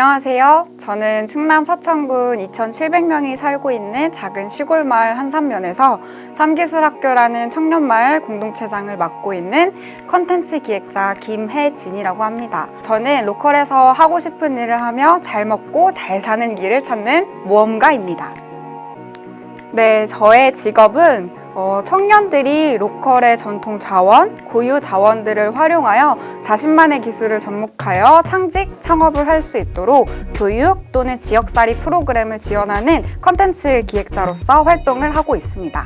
안녕하세요. 저는 충남 서천군 2,700명이 살고 있는 작은 시골 마을 한산면에서 삼기술학교라는 청년 마을 공동체장을 맡고 있는 컨텐츠 기획자 김혜진이라고 합니다. 저는 로컬에서 하고 싶은 일을 하며 잘 먹고 잘 사는 길을 찾는 모험가입니다. 네, 저의 직업은 어, 청년들이 로컬의 전통 자원, 고유 자원들을 활용하여 자신만의 기술을 접목하여 창직, 창업을 할 수 있도록 교육 또는 지역살이 프로그램을 지원하는 컨텐츠 기획자로서 활동을 하고 있습니다.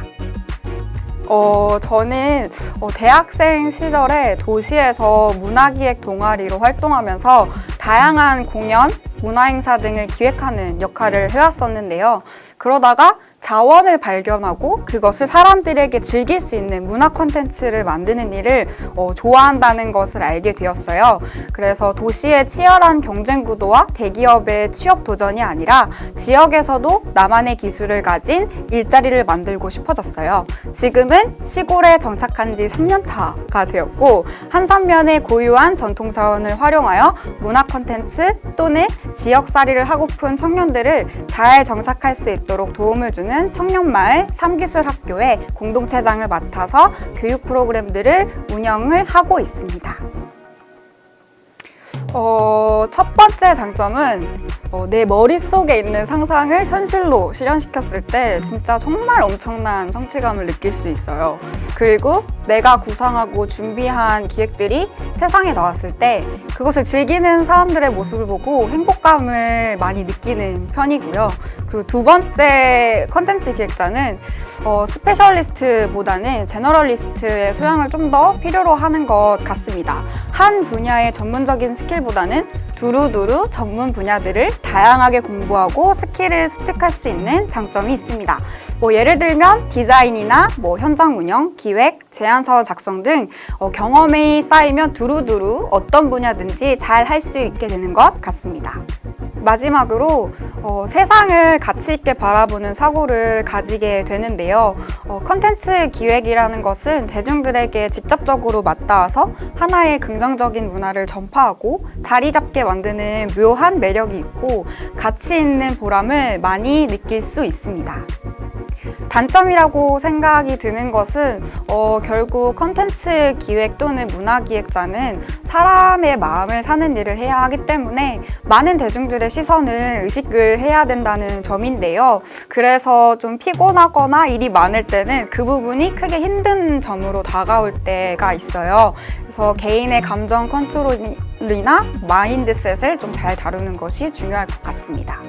어, 저는 어, 대학생 시절에 도시에서 문화기획 동아리로 활동하면서 다양한 공연, 문화행사 등을 기획하는 역할을 해왔었는데요. 그러다가 자원을 발견하고 그것을 사람들에게 즐길 수 있는 문화 콘텐츠를 만드는 일을 어, 좋아한다는 것을 알게 되었어요. 그래서 도시의 치열한 경쟁 구도와 대기업의 취업 도전이 아니라 지역에서도 나만의 기술을 가진 일자리를 만들고 싶어졌어요. 지금은 시골에 정착한 지 3년 차가 되었고 한산면의 고유한 전통 자원을 활용하여 문화 콘텐츠 또는 지역살이를 하고픈 청년들을 잘 정착할 수 있도록 도움을 주는 청년마을 삼기술학교의 공동체장을 맡아서 교육 프로그램들을 운영을 하고 있습니다. 어, 첫 번째 장점은 어, 내 머릿속에 있는 상상을 현실로 실현시켰을 때 진짜 정말 엄청난 성취감을 느낄 수 있어요. 그리고 내가 구상하고 준비한 기획들이 세상에 나왔을 때 그것을 즐기는 사람들의 모습을 보고 행복감을 많이 느끼는 편이고요. 그리고 두 번째 컨텐츠 기획자는 어, 스페셜리스트보다는 제너럴리스트의 소양을 좀 더 필요로 하는 것 같습니다. 한 분야의 전문적인 스킬보다는 두루두루 전문 분야들을 다양하게 공부하고 스킬을 습득할 수 있는 장점이 있습니다. 뭐 예를 들면 디자인이나 뭐 현장 운영, 기획, 제안서 작성 등 어, 경험이 쌓이면 두루두루 어떤 분야든지 잘 할 수 있게 되는 것 같습니다. 마지막으로 어, 세상을 가치 있게 바라보는 사고를 가지게 되는데요. 어, 컨텐츠 기획이라는 것은 대중들에게 직접적으로 맞닿아서 하나의 긍정적인 문화를 전파하고 자리 잡게 만드는 묘한 매력이 있고 가치 있는 보람을 많이 느낄 수 있습니다. 단점이라고 생각이 드는 것은 어, 결국 컨텐츠 기획 또는 문화 기획자는 사람의 마음을 사는 일을 해야 하기 때문에 많은 대중들의 시선을 의식을 해야 된다는 점인데요. 그래서 좀 피곤하거나 일이 많을 때는 그 부분이 크게 힘든 점으로 다가올 때가 있어요. 그래서 개인의 감정 컨트롤이나 마인드셋을 좀 잘 다루는 것이 중요할 것 같습니다.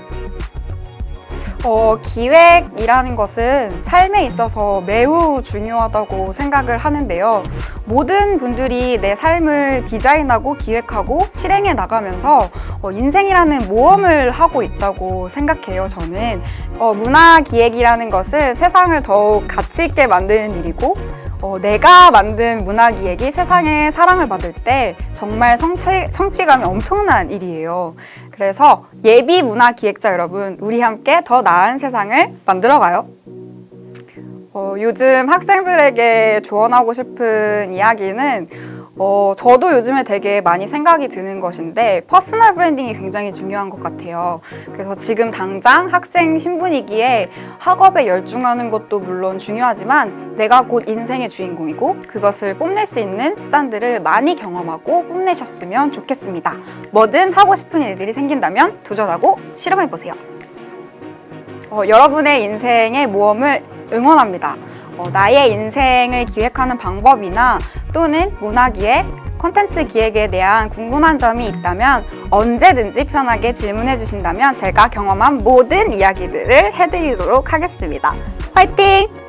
어, 기획이라는 것은 삶에 있어서 매우 중요하다고 생각을 하는데요. 모든 분들이 내 삶을 디자인하고 기획하고 실행해 나가면서 어, 인생이라는 모험을 하고 있다고 생각해요, 저는. 어, 문화 기획이라는 것은 세상을 더욱 가치 있게 만드는 일이고, 어, 내가 만든 문화 기획이 세상에 사랑을 받을 때 정말 성취, 성취감이 엄청난 일이에요. 그래서 예비 문화 기획자 여러분, 우리 함께 더 나은 세상을 만들어가요. 어, 요즘 학생들에게 조언하고 싶은 이야기는 어, 저도 요즘에 되게 많이 생각이 드는 것인데 퍼스널 브랜딩이 굉장히 중요한 것 같아요. 그래서 지금 당장 학생 신분이기에 학업에 열중하는 것도 물론 중요하지만 내가 곧 인생의 주인공이고 그것을 뽐낼 수 있는 수단들을 많이 경험하고 뽐내셨으면 좋겠습니다. 뭐든 하고 싶은 일들이 생긴다면 도전하고 실험해 보세요. 어, 여러분의 인생의 모험을 응원합니다. 어, 나의 인생을 기획하는 방법이나 또는 문화기획, 콘텐츠 기획에 대한 궁금한 점이 있다면 언제든지 편하게 질문해 주신다면 제가 경험한 모든 이야기들을 해드리도록 하겠습니다. 화이팅!